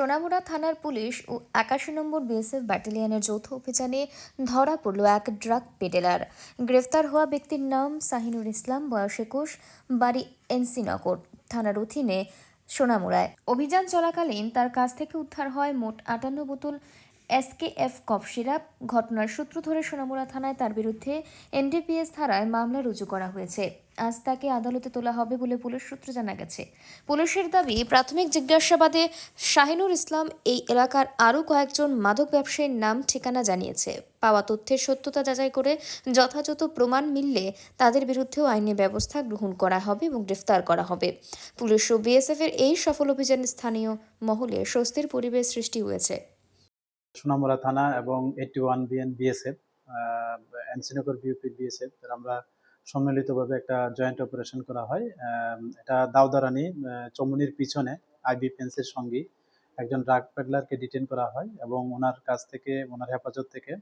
সোনামুড়া থানার পুলিশ ও একাশি নম্বর বিএসএফ ব্যাটালিয়নের যৌথ অভিযানে ধরা পড়ল এক ড্রাগ পেডেলার গ্রেফতার হওয়া ব্যক্তির নাম শাহিনুর ইসলাম, বয়স একুশ, বাড়ি এনসিনগর থানার অধীনে সোনামুড়ায়। অভিযান চলাকালীন তার কাছ থেকে উদ্ধার হয় মোট আটান্ন বোতল এসকেএফ কফ সিরাপ ঘটনার সূত্র ধরে সোনামুড়া থানায় তার বিরুদ্ধে এনডিপিএস ধারায় মামলা রুজু করা হয়েছে। আজ তাকে আদালতে তোলা হবে বলে পুলিশ সূত্রে জানা গেছে। পুলিশের দাবি, প্রাথমিক জিজ্ঞাসাবাদে শাহিনুর ইসলাম এই এলাকার আরও কয়েকজন মাদক ব্যবসায়ীর নাম, ঠিকানা জানিয়েছে। পাওয়া তথ্যের সত্যতা যাচাই করে যথাযথ প্রমাণ মিললে তাদের বিরুদ্ধেও আইনি ব্যবস্থা গ্রহণ করা হবে এবং গ্রেফতার করা হবে। পুলিশ ও বিএসএফ এর এই সফল অভিযানে স্থানীয় মহলে স্বস্তির পরিবেশ সৃষ্টি হয়েছে। সোনামুড়া থানা এবং এইটি ওয়ান বিএন বিএসএফ এনসিনগর বিউপি বিএসএফ আমরা সম্মিলিতভাবে একটা জয়েন্ট অপারেশন করা হয়। এটা দাউদারানি চমুনির পিছনে আইবি ফেন্সের সঙ্গে একজন ড্রাগ পেডলারকে ডিটেন করা হয় এবং ওনার কাছ থেকে, ওনার হেফাজত থেকে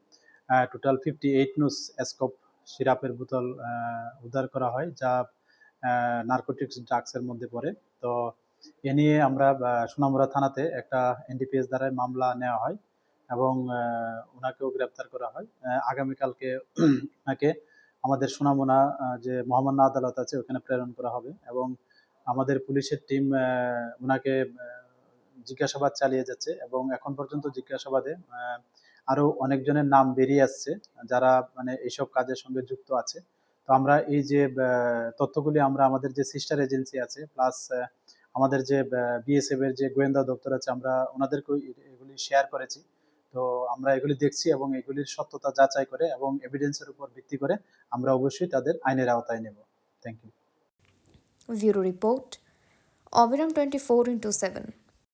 টোটাল ফিফটি এইট নুস স্কোপ সিরাপের বোতল উদ্ধার করা হয় যা নার্কোটিক্স ড্রাগসের মধ্যে পড়ে। তো এ নিয়ে আমরা সোনামুড়া থানাতে একটা এনডিপিএস দ্বারায় মামলা নেওয়া হয়। এবং ওনাকেও গ্রেপ্তার করা হয়। আগামীকালকে ওনাকে আমাদের সোনামোনা যে মহামান্য আদালত আছে, ওখানে প্রেরণ করা হবে এবং আমাদের পুলিশের টিম ওনাকে জিজ্ঞাসাবাদ চালিয়ে যাচ্ছে এবং এখন পর্যন্ত জিজ্ঞাসাবাদে আরও অনেকজনের নাম বেরিয়ে আসছে যারা মানে এইসব কাজের সঙ্গে যুক্ত আছে। তো আমরা এই যে তথ্যগুলি আমরা আমাদের যে সিস্টার এজেন্সি আছে প্লাস আমাদের যে বিএসএফ এর যে গোয়েন্দা দপ্তর আছে, আমরা ওনাদেরকেও এগুলি শেয়ার করেছি। তো আমরা এগুলি দেখছি এবং এগুলির সত্যতা যাচাই করে এবং এভিডেন্সের উপর ভিত্তি করে আমরা অবশ্যই তাদের আইনের আওতায় নেব। Thank you bureau report Abiram twenty four into seven